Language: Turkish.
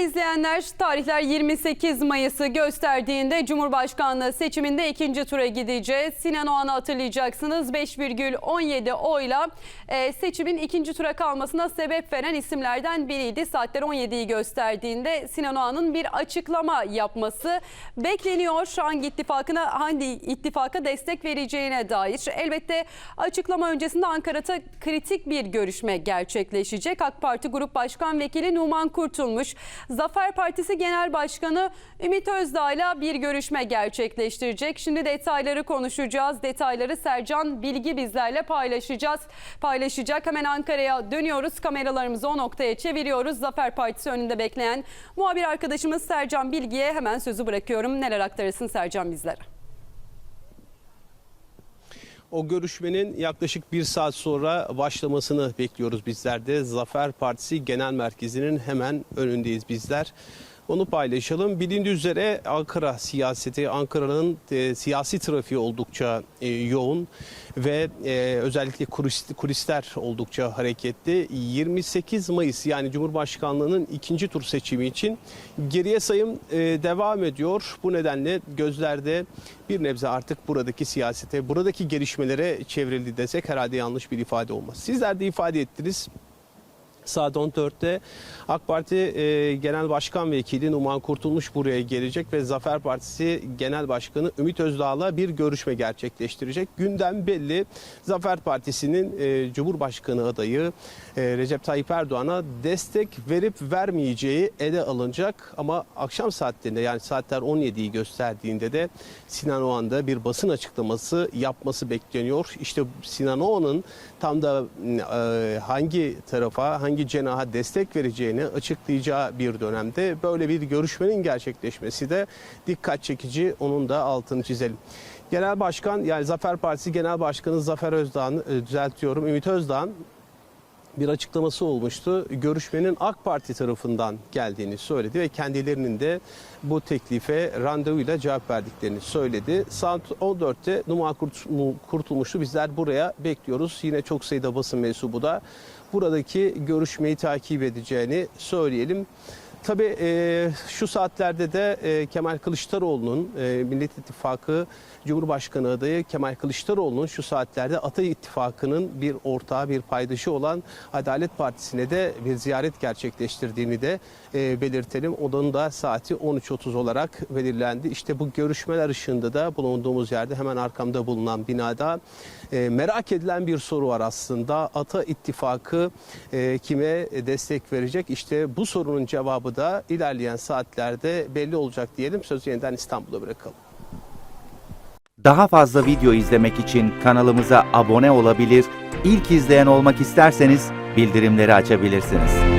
Değerli izleyenler, tarihler 28 Mayıs'ı gösterdiğinde Cumhurbaşkanlığı seçiminde ikinci tura gideceğiz. Sinan Oğan'ı hatırlayacaksınız 5,17 oyla e, seçimin ikinci tura kalmasına sebep veren isimlerden biriydi. Saatler 17'yi gösterdiğinde Sinan Oğan'ın bir açıklama yapması bekleniyor. Hangi ittifakına, hangi ittifaka destek vereceğine dair. Elbette açıklama öncesinde Ankara'da kritik bir görüşme gerçekleşecek. AK Parti Grup Başkan Vekili Numan Kurtulmuş, Zafer Partisi Genel Başkanı Ümit Özdağ'la bir görüşme gerçekleştirecek. Şimdi detayları konuşacağız. Detayları Sercan Bilgi bizlerle paylaşacağız. Paylaşacak. Hemen Ankara'ya dönüyoruz. Kameralarımızı o noktaya çeviriyoruz. Zafer Partisi önünde bekleyen muhabir arkadaşımız Sercan Bilgi'ye hemen sözü bırakıyorum. Neler aktarırsın Sercan bizlere? O görüşmenin yaklaşık bir saat sonra başlamasını bekliyoruz bizler de. Zafer Partisi Genel Merkezi'nin hemen önündeyiz bizler. Onu paylaşalım. Bilindiği üzere Ankara siyaseti, Ankara'nın e, siyasi trafiği oldukça e, yoğun ve e, özellikle kulis, kulisler oldukça hareketli. 28 Mayıs yani Cumhurbaşkanlığının ikinci tur seçimi için geriye sayım e, devam ediyor. Bu nedenle gözlerde bir nebze artık buradaki siyasete, buradaki gelişmelere çevrildi desek herhalde yanlış bir ifade olmaz. Sizler de ifade ettiniz. Saat 14'te AK Parti e, Genel Başkan Vekili Numan Kurtulmuş buraya gelecek ve Zafer Partisi Genel Başkanı Ümit Özdağ'la bir görüşme gerçekleştirecek. Gündem belli. Zafer Partisi'nin e, Cumhurbaşkanı adayı e, Recep Tayyip Erdoğan'a destek verip vermeyeceği ele alınacak. Ama akşam saatlerinde yani saatler 17'yi gösterdiğinde de Sinan Oğan'da bir basın açıklaması yapması bekleniyor. İşte Sinan Oğan'ın tam da e, hangi tarafa, hangi cenaha destek vereceğini açıklayacağı bir dönemde böyle bir görüşmenin gerçekleşmesi de dikkat çekici. Onun da altını çizelim. Genel Başkan yani Zafer Partisi Genel Başkanı Zafer Özdağ'ın e, düzeltiyorum Ümit Özdağ'ın bir açıklaması olmuştu. Görüşmenin AK Parti tarafından geldiğini söyledi ve kendilerinin de bu teklife randevuyla cevap verdiklerini söyledi. Saat 14'te Numan Kurt- Kurtulmuş'tu. Bizler buraya bekliyoruz. Yine çok sayıda basın mensubu da buradaki görüşmeyi takip edeceğini söyleyelim. Tabii e, şu saatlerde de e, Kemal Kılıçdaroğlu'nun e, Millet İttifakı Cumhurbaşkanı adayı Kemal Kılıçdaroğlu'nun şu saatlerde Atay İttifakı'nın bir ortağı, bir paydaşı olan Adalet Partisi'ne de bir ziyaret gerçekleştirdiğini de e, belirtelim. Onun da saati 13.30 olarak belirlendi. İşte bu görüşmeler ışığında da bulunduğumuz yerde hemen arkamda bulunan binada e, merak edilen bir soru var aslında. Ata İttifakı e, kime destek verecek? İşte bu sorunun cevabı da ilerleyen saatlerde belli olacak diyelim. Sözü yeniden İstanbul'a bırakalım. Daha fazla video izlemek için kanalımıza abone olabilir, ilk izleyen olmak isterseniz bildirimleri açabilirsiniz.